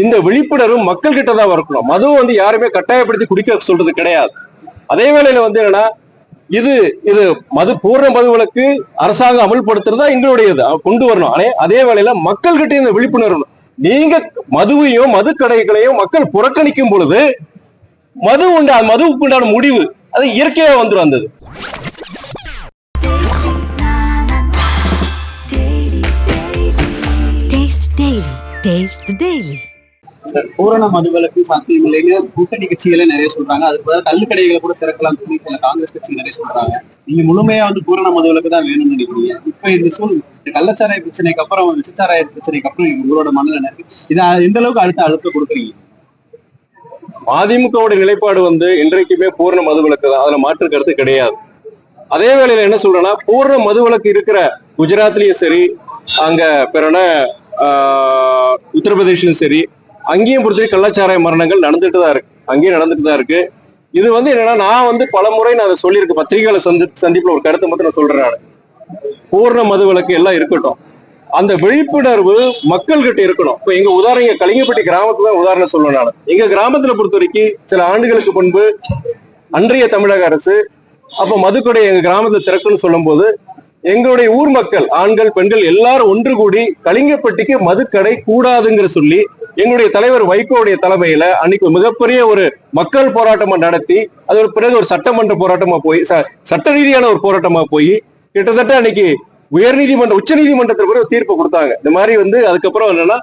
இந்த விழிப்புணர்வு மக்கள் கிட்ட தான் வரணும் வந்து யாருமே கட்டாயப்படுத்தி குடிக்க சொல்றது கிடையாது. அதே வேளையில வந்து என்னன்னா இது இது மது பூர்ண மதுவிலக்கு அரசாங்கம் அமல்படுத்துறதா எங்களுடையது. கொண்டு வரணும். ஆனால் அதே வேளையில மக்கள் கிட்ட இந்த விழிப்புணர்வு. நீங்க மதுவையும் மது கடைகளையும் மக்கள் புறக்கணிக்கும் பொழுது மது உண்டா மதுவுக்கு உண்டான முடிவு அது இயற்கையா வந்துடும் அந்த இது. Taste the Daily. சார் பூரண மதுவிலக்கு சாத்தியம் இல்லைன்னு கூட்டணி கட்சிகளே நிறைய சொல்றாங்க. அதுக்கு பதிலாக கள்ளு கூட திறக்கலாம் சொல்லி சில காங்கிரஸ் கட்சி நிறைய சொல்றாங்க. நீங்க முழுமையா வந்து பூரண மதுவிலக்கு தான் வேணும்னு நினைக்கிறீங்க. இப்ப இந்த சூழ் இந்த கள்ளச்சாராய பிரச்சனைக்கு அப்புறம் விசச்சாராய பிரச்சனைக்கு அப்புறம் உங்களோட மனநிலை இருக்கு? இதை எந்த அளவுக்கு அடுத்த அழுத்தம் கொடுக்குறீங்க? மதிமுகவோட நிலைப்பாடு வந்து இன்றைக்குமே பூர்ண மதுவிலக்கு தான். அதுல மாற்று கருத்து கிடையாது. அதே வேளையில என்ன சொல்றேன்னா பூர்ண மதுவிலக்கு இருக்கிற குஜராத்லயும் சரி அங்க பிறன உத்தரப்பிரதேஷ்லயும் சரி அங்கேயும் பொறுத்த கள்ளச்சாராய மரணங்கள் நடந்துட்டு தான் இருக்கு. அங்கேயும் நடந்துட்டு தான் இருக்கு. இது வந்து என்னன்னா நான் வந்து பல முறை நான் அதை சொல்லியிருக்கேன். பத்திரிகைகளை சந்தி சந்திப்புல ஒரு கருத்தை மட்டும் நான் சொல்றேன் நான். பூர்ண மதுவிலக்கு எல்லாம் இருக்கட்டும். அந்த விழிப்புணர்வு மக்கள்கிட்ட இருக்கணும். இப்போ எங்க உதாரணம் இங்க கலிங்கப்பட்டி கிராமத்துல தான் உதாரணம் சொல்லணும் நான். எங்க கிராமத்துல பொறுத்த வரைக்கும் சில ஆண்டுகளுக்கு முன்பு அன்றைய தமிழக அரசு அப்ப மதுக்கடை எங்க கிராமத்துல திறக்குன்னு சொல்லும்போது எங்களுடைய ஊர் மக்கள் ஆண்கள் பெண்கள் எல்லாரும் ஒன்று கூடி கலிங்கப்பட்டிக்கு மதுக்கடை கூடாதுங்கிற சொல்லி எங்களுடைய தலைவர் வைகோடைய தலைமையில அன்னைக்கு மிகப்பெரிய ஒரு மக்கள் போராட்டமா நடத்தி அது ஒரு பிறகு ஒரு சட்டமன்ற போராட்டமா போய் ச- சட்ட ரீதியான ஒரு போராட்டமா போய் கிட்டத்தட்ட அன்னைக்கு உயர்நீதிமன்ற உச்ச நீதிமன்றத்தில் கூட ஒரு தீர்ப்பு கொடுத்தாங்க. இந்த மாதிரி வந்து அதுக்கப்புறம் என்னன்னா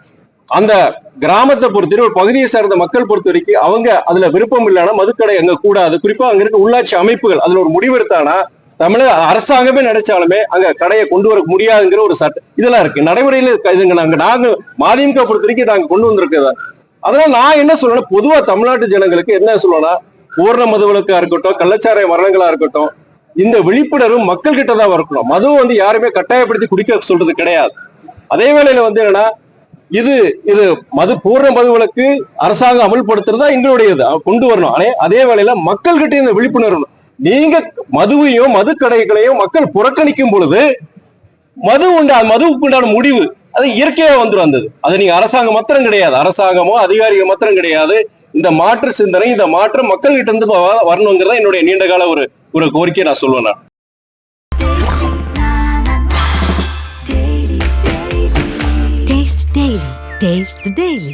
அந்த கிராமத்தை பொறுத்தவரை ஒரு பகுதியை சார்ந்த மக்கள் பொறுத்த வரைக்கும் அவங்க அதுல விருப்பம் இல்லைன்னா மதுக்கடை அங்க கூடாது. குறிப்பா அங்க இருக்க உள்ளாட்சி அமைப்புகள் அதுல ஒரு முடிவு எடுத்தானா தமிழக அரசாங்கமே நினைச்சாலுமே அங்க கடையை கொண்டு வர முடியாதுங்கிற ஒரு சட்டம் இதெல்லாம் இருக்கு. நடைமுறையில இதுங்க நாங்க நாங்க மதிமுக பொறுத்த வரைக்கும் நாங்க கொண்டு வந்திருக்கிறத? அதனால நான் என்ன சொல்றேன்னா பொதுவா தமிழ்நாட்டு ஜனங்களுக்கு என்ன சொல்லுவேன்னா பூர்ண மதுவிலக்கா இருக்கட்டும் கள்ளச்சாராய மரணங்களா இருக்கட்டும் இந்த விழிப்புணர்வு மக்கள் கிட்ட தான் வரணும். மதுவை வந்து யாருமே கட்டாயப்படுத்தி குடிக்க சொல்றது கிடையாது. அதே வேளையில வந்து என்னன்னா இது இது மது பூர்ண மதுவிலக்கு அரசாங்கம் அமல்படுத்துறதா எங்களுடையது. கொண்டு வரணும். ஆனா அதே வேளையில மக்கள்கிட்ட இந்த விழிப்புணர்வு நீங்க மதுவையும் மது கடைகளையும் மக்கள் புறக்கணிக்கும் பொழுது மது உண்டா மதுவுக்கு உண்டான முடிவு அது இயற்கையா வந்துடும் வந்தது. அது நீங்க அரசாங்கம் மாத்திரம் கிடையாது. அரசாங்கமோ அதிகாரிகள் மாத்திரம் கிடையாது. இந்த மாற்று சிந்தனை இந்த மாற்றம் மக்கள்கிட்ட இருந்து வரணுங்கிறதா என்னுடைய நீண்டகால ஒரு ஒரு கோரிக்கையை நான் சொல்லுவேன் நான். Taste the Daily.